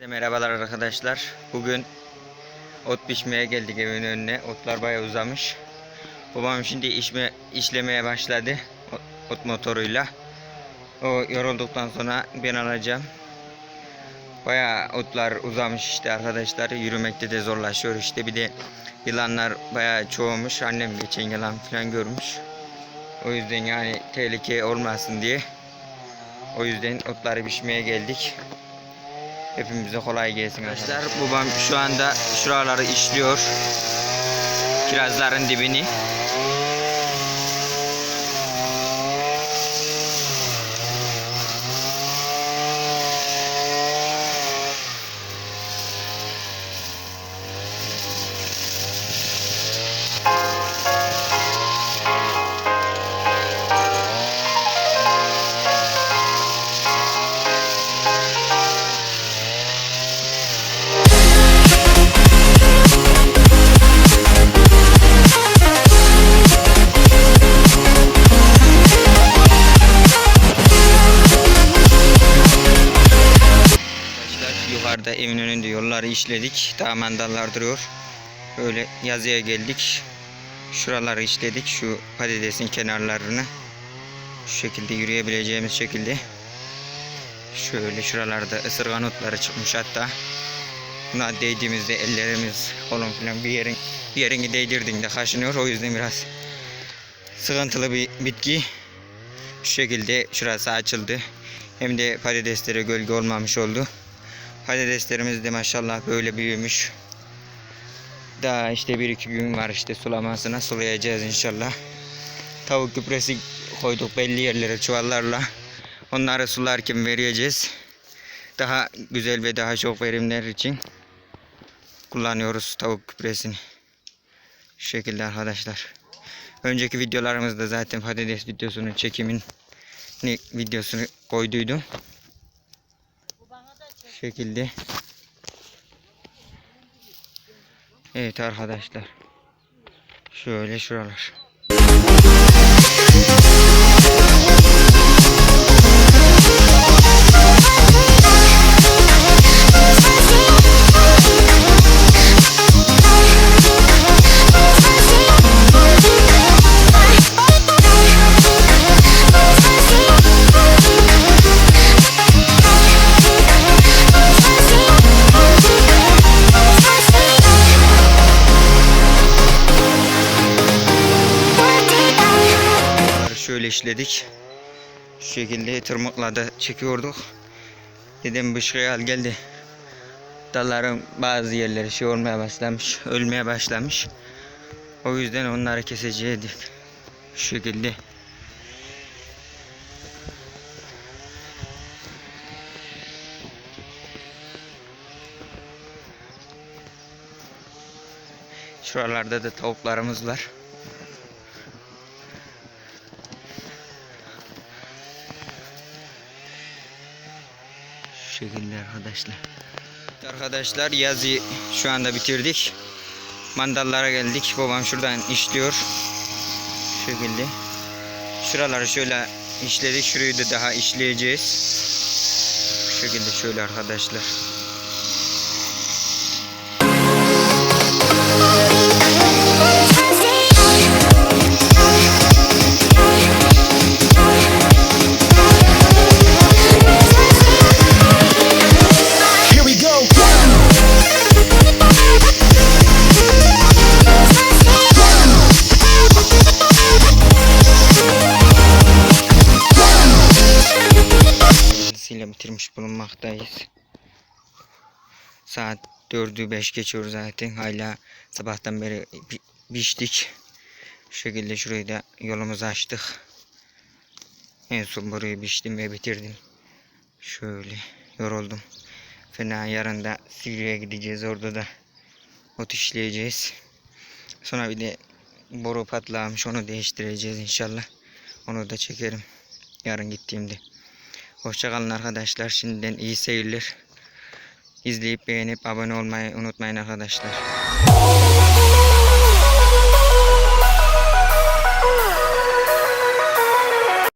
Merhabalar arkadaşlar. Bugün ot biçmeye geldik evin önüne. Otlar bayağı uzamış. Babam şimdi işme, işlemeye başladı. Ot, ot motoruyla. O yorulduktan sonra ben alacağım. Bayağı otlar uzamış işte arkadaşlar. Yürümekte de zorlaşıyor işte. Bir de yılanlar bayağı çoğumuş. Annem geçen yılan falan görmüş. O yüzden yani tehlike olmasın diye. O yüzden otları biçmeye geldik. Hepimize kolay gelsin arkadaşlar. Babam şu anda şuraları işliyor. Kirazların dibini. Yukarıda evin önünde yolları işledik. Daha mandallar duruyor. Böyle yazıya geldik. Şuraları işledik. Şu patatesin kenarlarını. Şu şekilde yürüyebileceğimiz şekilde. Şöyle şuralarda ısırgan otları çıkmış hatta. Buna değdiğimizde ellerimiz kolum falan bir yerin bir yerini değdirdiğinde kaşınıyor. O yüzden biraz sıkıntılı bir bitki. Şu şekilde şurası açıldı. Hem de patateslere gölge olmamış oldu. Patateslerimiz de maşallah böyle büyümüş. Daha işte bir iki gün var işte sulamasına sulayacağız inşallah. Tavuk gübresi koyduk belli yerlere çuvallarla. Onları sularken vereceğiz. Daha güzel ve daha çok verimler için kullanıyoruz tavuk gübresini. Şu şekilde arkadaşlar. Önceki videolarımızda zaten patates videosunun çekimin videosunu koyduydum. Şekilde. Evet arkadaşlar. Şöyle şuralar. İşledik. Şu şekilde tırmıkla çekiyorduk. Dedim bışkıya al geldi. Dalların bazı yerleri şey olmaya başlamış, ölmeye başlamış. O yüzden onları kesecektik. Şu şekilde. Şuralarda da tavuklarımız var. Şekilde arkadaşlar. Arkadaşlar yazı şu anda bitirdik. Mandallara geldik. Babam şuradan işliyor. Şu şekilde. Şuraları şöyle işledik. Şurayı da daha işleyeceğiz. Şu şekilde şöyle arkadaşlar. Bitirmiş bulunmaktayız. Saat 4'ü 5 geçiyor zaten. Hala sabahtan beri bi- biçtik. Şu şekilde şurayı da yolumuzu açtık. En son burayı biçtim ve bitirdim. Şöyle yoruldum. Fena yarın da Sivri'ye gideceğiz. Orada da ot işleyeceğiz. Sonra bir de boru patlamış. Onu değiştireceğiz inşallah. Onu da çekerim. Yarın gittiğimde. Hoşçakalın arkadaşlar. Şimdiden iyi seyirler. İzleyip beğenip abone olmayı unutmayın arkadaşlar.